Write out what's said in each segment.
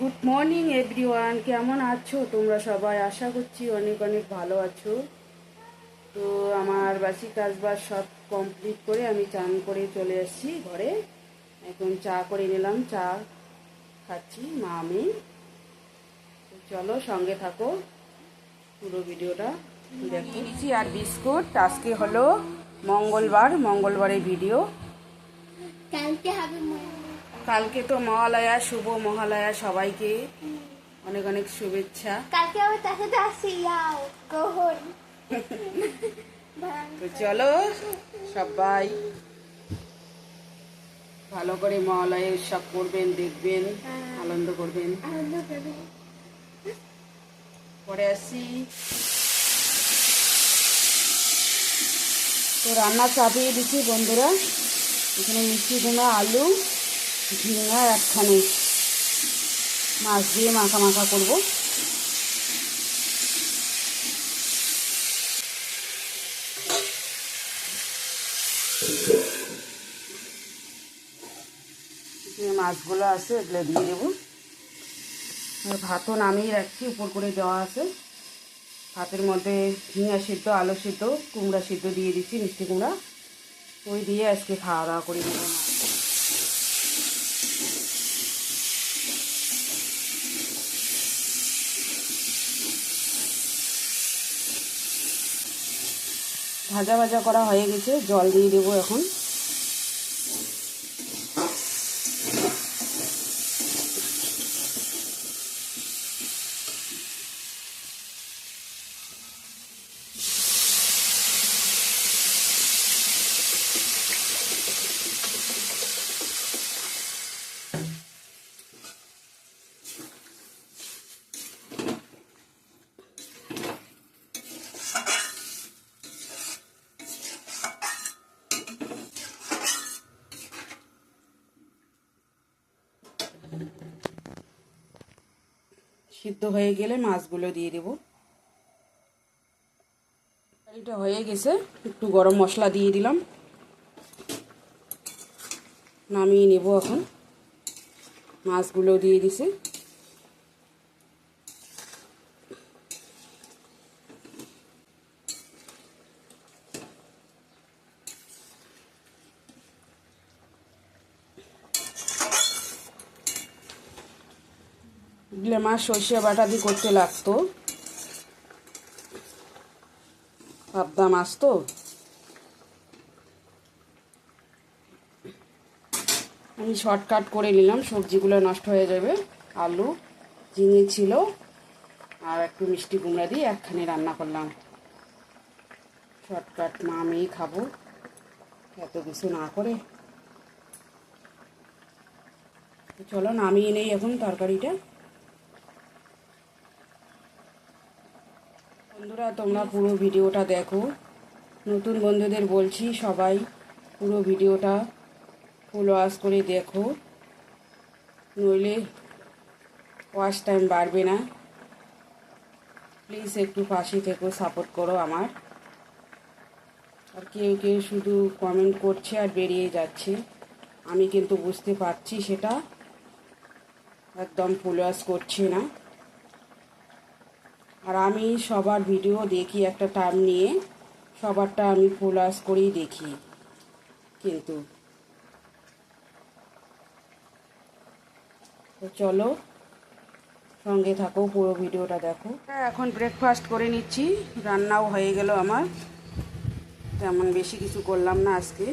Good morning everyone কেমন আছো তোমরা সবাই? আশা করছি অনেক অনেক ভালো আছো। তো আমার বাসি কাজবাজ সব কমপ্লিট করে আমি চান করে চলে এসেছি ঘরে। এখন চা করে নিলাম। চা খাচ্ছি মা আমি। চলো সঙ্গে থাকো পুরো ভিডিওটা। দেখছি আর বিস্কুট। আজকে হলো মঙ্গলবার। মঙ্গলবারের ভিডিও। কালকে হবে কালকে তো মহালয়া শুভ মহালয়া সবাইকে। অনেক অনেক শুভেচ্ছা। কালকে আবার তার আসি যাও গ্রহণ তো চলো সবাই ভালো করে মহালয়া উৎসব করবেন দেখবেন আনন্দ করবেন। পরে আসি। তো রান্না চাপিয়ে দিচ্ছি বন্ধুরা। এখানে মিষ্টি কুমড়া আলু। ঝিঙা একখানে মাছ দিয়ে মাখা মাখা করব। যে মাছগুলো আছে এগুলো দিয়ে দেবো। ভাতও নামিয়ে রাখছি, উপর করে দেওয়া আছে। ভাতের মধ্যে ঝিঙা সিদ্ধ, আলু সিদ্ধ, কুমড়া সিদ্ধ দিয়ে দিচ্ছি, মিষ্টি কুমড়া। ওই দিয়ে আজকে খাওয়া দাওয়া করে দেবো ভাজা ভাজা করা হয়ে গেছে জল দিয়ে দেবো এখন। সিদ্ধ হয়ে গেলে মাছগুলো দিয়ে দেবো। তরকারিটা হয়ে গেছে, একটু গরম মশলা দিয়ে দিলাম। নামিয়ে নেব এখন। মাছগুলো দিয়ে দিছি। মাছ সর্ষে বাটা দিয়ে করতে লাগতো। পাবদা মাছ তো। আমি শর্টকাট করে নিলাম, সবজিগুলো নষ্ট হয়ে যাবে। আলু, ঝিঙে ছিল, আর একটু মিষ্টি কুমড়া দিয়ে একখানে রান্না করলাম। শর্টকাট মা আমিই খাব, এত কিছু না করে। চলো নামিয়ে নেই এখন তরকারিটা। বন্ধুরা, তোমরা পুরো ভিডিওটা দেখো। নতুন বন্ধুদের বলছি, সবাই পুরো ভিডিওটা ফুল ওয়াশ করে দেখো। নইলে ওয়াশ টাইম বাড়বে না। প্লিজ একটু পাশে থেকো সাপোর্ট করো আমার। আর কেউ কেউ শুধু কমেন্ট করছে আর বেরিয়ে যাচ্ছে। আমি কিন্তু বুঝতে পারছি সেটা। একদম ফুল ওয়াশ করছি না। আর আমি সবার ভিডিও দেখি একটা টাইম নিয়ে। সবারটা আমি ফুল ওয়াশ করেই দেখি। কিন্তু তো চলো সঙ্গে থাকো পুরো ভিডিওটা দেখো। হ্যাঁ, এখন ব্রেকফাস্ট করে নিচ্ছি। রান্নাও হয়ে গেল আমার। তেমন বেশি কিছু করলাম না আজকে।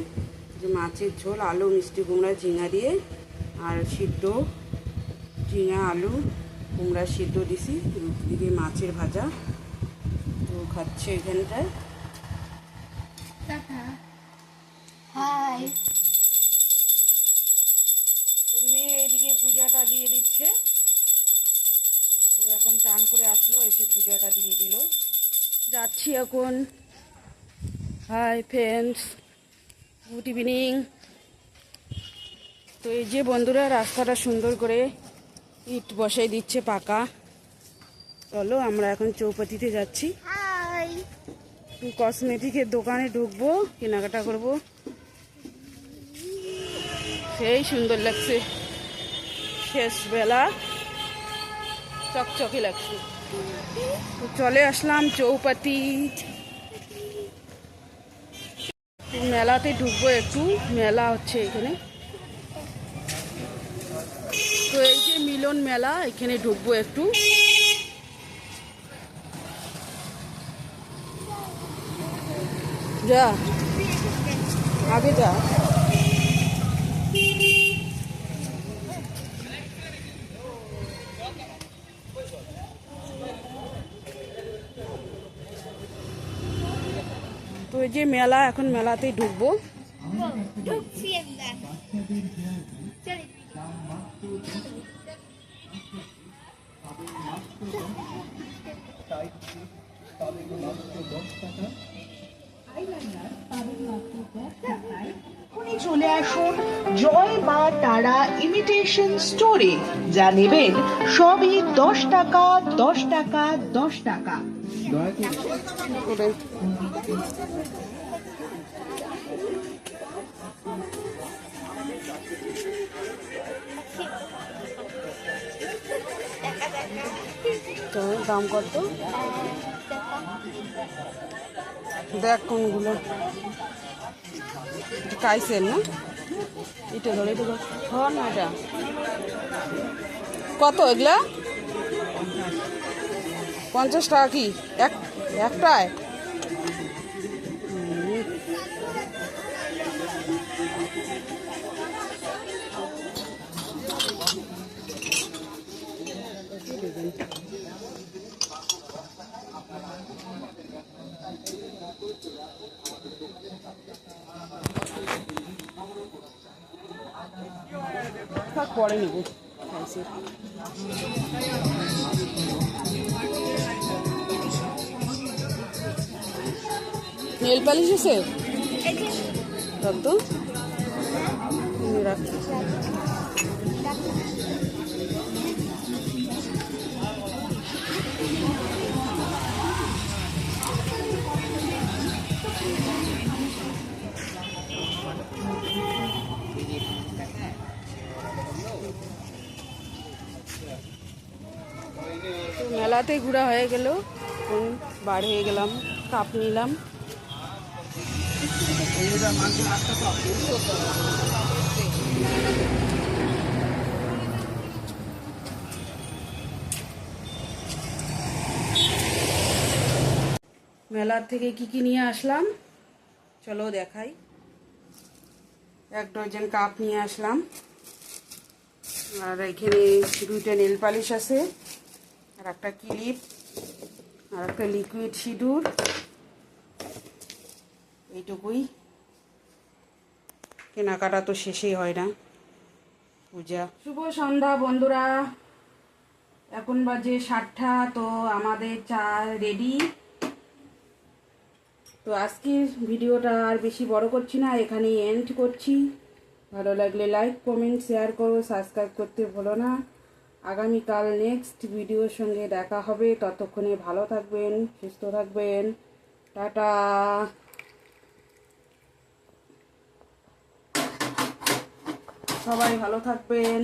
যে মাছের ঝোল আলু মিষ্টি কুমড়া ঝিঙা দিয়ে আর সিদ্ধ ঝিঙা আলু। কুমড়া সিদ্ধ দিছি দিকে মাছের ভাজা। তো খাচ্ছে এখানটায়। এইদিকে পূজাটা দিয়ে দিচ্ছে। ও এখন চান করে আসলো, এসে পূজাটা দিয়ে দিল। যাচ্ছি এখন। Hi friends, good evening. তো এই যে বন্ধুরা, রাস্তাটা সুন্দর করে ইট বসাই দিচ্ছে পাকা। চলো আমরা এখন চৌপাতিতে যাচ্ছি। কসমেটিকের দোকানে ঢুকবো কেনাকাটা করব। সেই সুন্দর লাগছে। শেষ বেলা চকচকে লাগছে। চলে আসলাম চৌপাতি মেলাতে ঢুকবো একটু। মেলা হচ্ছে এখানে। তো এই যে মিলন মেলা, এখানে ঢুকবো একটু। যা, আগে যা। তো এই যে মেলা, এখন মেলাতেই ঢুকবো। ঢুকছি এখনই চলে আসুন জয় মা তারা ইমিটেশন স্টোরে যা নেবেন সবই দশ টাকা দশ টাকা দশ টাকা। দাম কত? দেখ কোনগুলো। কাইসেল না? এটা ধরে, এটা ধর। না এটা কত এগুলা? পঞ্চাশ টাকা কি? এক, একটায়? পরে নেব। নেল পালিশ আছে? রাখ তো। এই রাখ। মেলাতে ঘোরা হয়ে গেল। বার হয়ে গেলাম, কাপ নিলাম। মেলার থেকে কি কি নিয়ে আসলাম? চলো দেখাই। এক ডজন কাপ নিয়ে আসলাম। আর এখানে দুইটা নেল পালিশ আছে। একটা ক্লিপ আর একটা লিকুইড সিঁদুর। এইটুকুই। কেনাকাটা তো শেষই হয় না। পূজা। শুভ সন্ধ্যা বন্ধুরা। এখন বাজে সাতটা, তো আমাদের চা রেডি তো আজকের ভিডিওটা আর বেশি বড় করছি না, এখানেই এন্ড করছি। ভালো লাগলে লাইক কমেন্ট শেয়ার করো সাবস্ক্রাইব করতে ভুলো না। আগামীকাল নেক্সট ভিডিওর সঙ্গে দেখা হবে। ততক্ষণে ভালো থাকবেন, সুস্থ থাকবেন। টাটা। সবাই ভালো থাকবেন।